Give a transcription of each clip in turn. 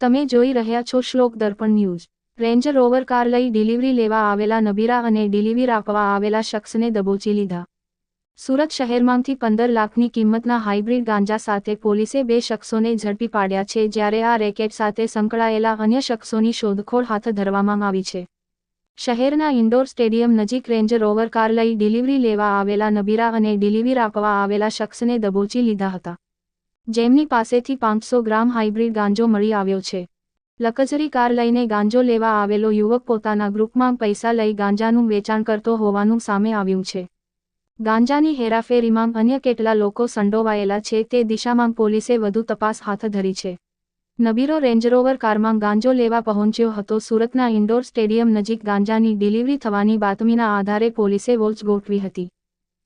તમે જોઈ રહ્યા છો Shlok Darpan news. Range rover car લઈ ડિલિવરી લેવા આવેલા નબીરા અને ડિલિવરી આપવા આવેલા શખ્સને દબોચી લીધા. સુરત શહેરમાંથી પંદર લાખની કિંમતના હાઇબ્રિડ ગાંજા સાથે પોલીસે બે શખ્સોને ઝડપી પાડ્યા છે જ્યારે આ રેકેટ સાથે સંકળાયેલા અન્ય શખ્સોની શોધખોળ હાથ ધરવામાં આવી છે. શહેરના ઇન્ડોર સ્ટેડિયમ નજીક રેન્જ રોવર કાર લઈ ડિલિવરી લેવા આવેલા નબીરા અને ડિલિવરી આપવા આવેલા શખ્સને દબોચી લીધા હતા. જેમની પાસેથી પાંચસો ગ્રામ હાઇબ્રિડ ગાંજો મળી આવ્યો છે. લકઝરી કાર લઈને ગાંજો લેવા આવેલો યુવક પોતાના ગ્રુપમાં પૈસા લઈ ગાંજાનું વેચાણ કરતો હોવાનું સામે આવ્યું છે. ગાંજાની હેરાફેરીમાં અન્ય કેટલા લોકો સંડોવાયેલા છે તે દિશામાં પોલીસે વધુ તપાસ હાથ ધરી છે. નબીરો રેન્જરોવર કારમાં ગાંજો લેવા પહોંચ્યો હતો. સુરતના ઇન્ડોર સ્ટેડિયમ નજીક ગાંજાની ડિલિવરી થવાની બાતમીના આધારે પોલીસે વોચ ગોઠવી હતી.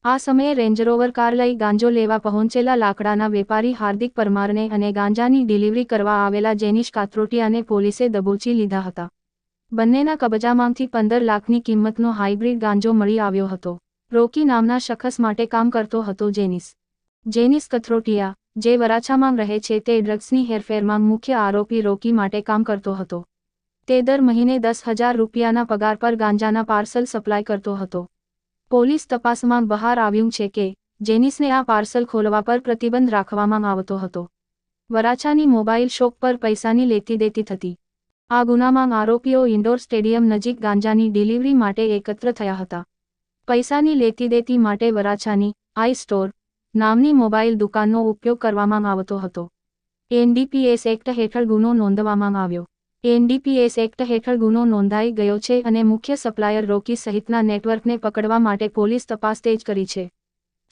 આ સમયે રેન્જરોવર કાર લઈ ગાંજો લેવા પહોંચેલા લાકડાના વેપારી હાર્દિક પરમારને અને ગાંજાની ડિલિવરી કરવા આવેલા જેનિશ કાત્રોટિયાને પોલીસે દબોચી લીધા હતા. બંનેના કબજામાંથી પંદર લાખની કિંમતનો હાઇબ્રિડ ગાંજો મળી આવ્યો હતો. રોકી નામના શખસ માટે કામ કરતો હતો જેનિસ જેનિસ કથરોટિયા જે વરાછામાં રહે છે તે ડ્રગ્સની હેરફેરમાં મુખ્ય આરોપી રોકી માટે કામ કરતો હતો. તે દર મહિને દસ હજાર રૂપિયાના પગાર પર ગાંજાના પાર્સલ સપ્લાય કરતો હતો. પોલીસ તપાસમાં બહાર આવ્યું છે કે, જેનિસને આ પાર્સલ ખોલવા પર પ્રતિબંધ રાખવામાં આવતો હતો. વરાછાની મોબાઈલ શોપ પર પૈસાની લેતી દેતી થતી. આ ગુનામાં આરોપીઓ ઇન્ડોર સ્ટેડિયમ નજીક ગાંજાની ડિલિવરી માટે એકત્ર થયા હતા. પૈસાની લેતી દેતી માટે વરાછાની આઈ સ્ટોર નામની મોબાઈલ દુકાનનો ઉપયોગ કરવામાં આવતો હતો. એનડીપીએસ એક્ટ હેઠળ ગુનો નોંધવામાં આવ્યો. એનડીપીએસ એક્ટ હેઠળ ગુનો નોંધાઈ ગયો છે અને મુખ્ય સપ્લાયર રોકી સહિતના નેટવર્કને પકડવા માટે પોલીસ તપાસ તેજ કરી છે.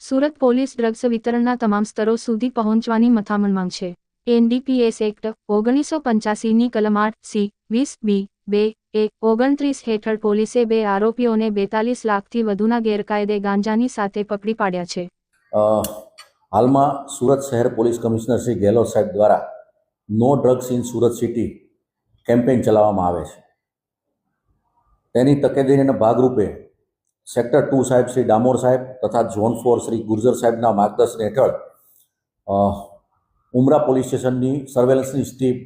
સુરત પોલીસ ડ્રગ્સ વિતરણના તમામ સ્તરો સુધી પહોંચવાની મથામણમાં છે. એનડીપીએસ એક્ટ ઓગણીસો પંચ્યાસીની કલમ આઠ સી વીસ બી બે એક ઓગણત્રીસ હેઠળ પોલીસે બે આરોપીઓને બેતાલીસ લાખથી વધુના ગેરકાયદે ગાંજાની સાથે પકડી પાડ્યા છે. હાલમાં સુરત શહેર પોલીસ કમિશનર શ્રી ગેહલોત સાહેબ દ્વારા no drugs in Surat city campaign ચલાવવામાં આવે છે. તેની તકેદારીના ભાગરૂપે સેક્ટર ટુ સાહેબ શ્રી ડામોર સાહેબ તથા ઝોન ફોર શ્રી ગુર્જર સાહેબના માર્ગદર્શન હેઠળ ઉમરા પોલીસ સ્ટેશનની સર્વેલન્સની ટીમ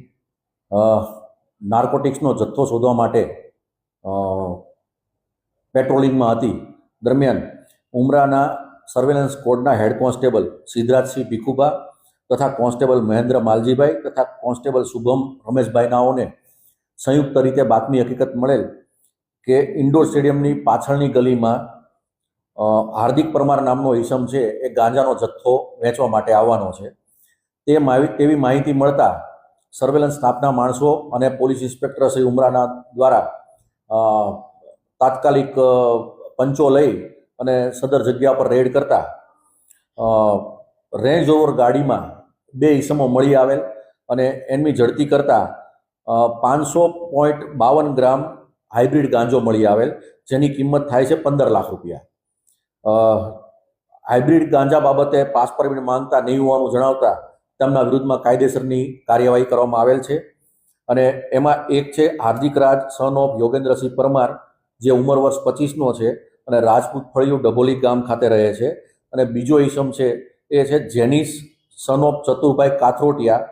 નાર્કોટિક્સનો જથ્થો શોધવા માટે પેટ્રોલિંગમાં હતી. દરમિયાન ઉમરાના સર્વેલન્સ કોડના હેડ કોન્સ્ટેબલ સિદ્ધરાજસિંહ ભીખુબા તથા કોન્સ્ટેબલ મહેન્દ્ર માલજીભાઈ તથા કોન્સ્ટેબલ શુભમ રમેશભાઈ નાઓને સંયુક્ત રીતે બાતમી હકીકત મળેલ કે ઇન્ડોર સ્ટેડિયમની પાછળની ગલીમાં હાર્દિક પરમાર નામનો ઈસમ છે, એ ગાંજાનો જથ્થો વેચવા માટે આવવાનો છે. તે તેવી માહિતી મળતા સર્વેલન્સ સ્ટાફના માણસો અને પોલીસ ઇન્સ્પેક્ટર શ્રી ઉમરાના દ્વારા તાત્કાલિક પંચો લઈ અને સદર જગ્યા પર રેડ કરતા રેન્જ ઓવર ગાડીમાં બે ઈસમો મળી આવેલ અને એમની ઝડપી કરતા પાંચસો પોઈન્ટ બાવન ગ્રામ હાઇબ્રિડ ગાંજો મળી આવેલ, જેની કિંમત થાય છે પંદર લાખ રૂપિયા. હાઇબ્રિડ ગાંજા બાબતે પાસ પરમિટ માંગતા નહીં હોવાનું જણાવતા તેમના વિરુદ્ધમાં કાયદેસરની કાર્યવાહી કરવામાં આવેલ છે. અને એમાં એક છે હાર્દિક રાજ સન ઓફ યોગેન્દ્રસિંહ પરમાર, જે ઉંમર વર્ષ પચીસનો છે અને રાજપૂત ફળિયું ડભોલી ગામ ખાતે રહે છે. અને બીજો ઈસમ છે, એ છે જેનિસ સન ઓફ ચતુરભાઈ કાથરોટિયા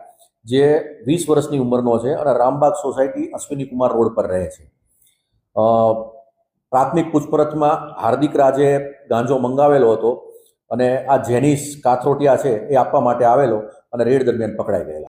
જે વીસ વર્ષની ઉંમરનો છે અને રામબાગ સોસાયટી અશ્વિની કુમાર રોડ પર રહે છે. પ્રાથમિક પૂછપરછમાં હાર્દિક રાજે ગાંજો મંગાવેલો હતો અને આ જેનિસ કાથરોટિયા છે એ આપવા માટે આવેલો અને રેડ દરમિયાન પકડાઈ ગયેલા.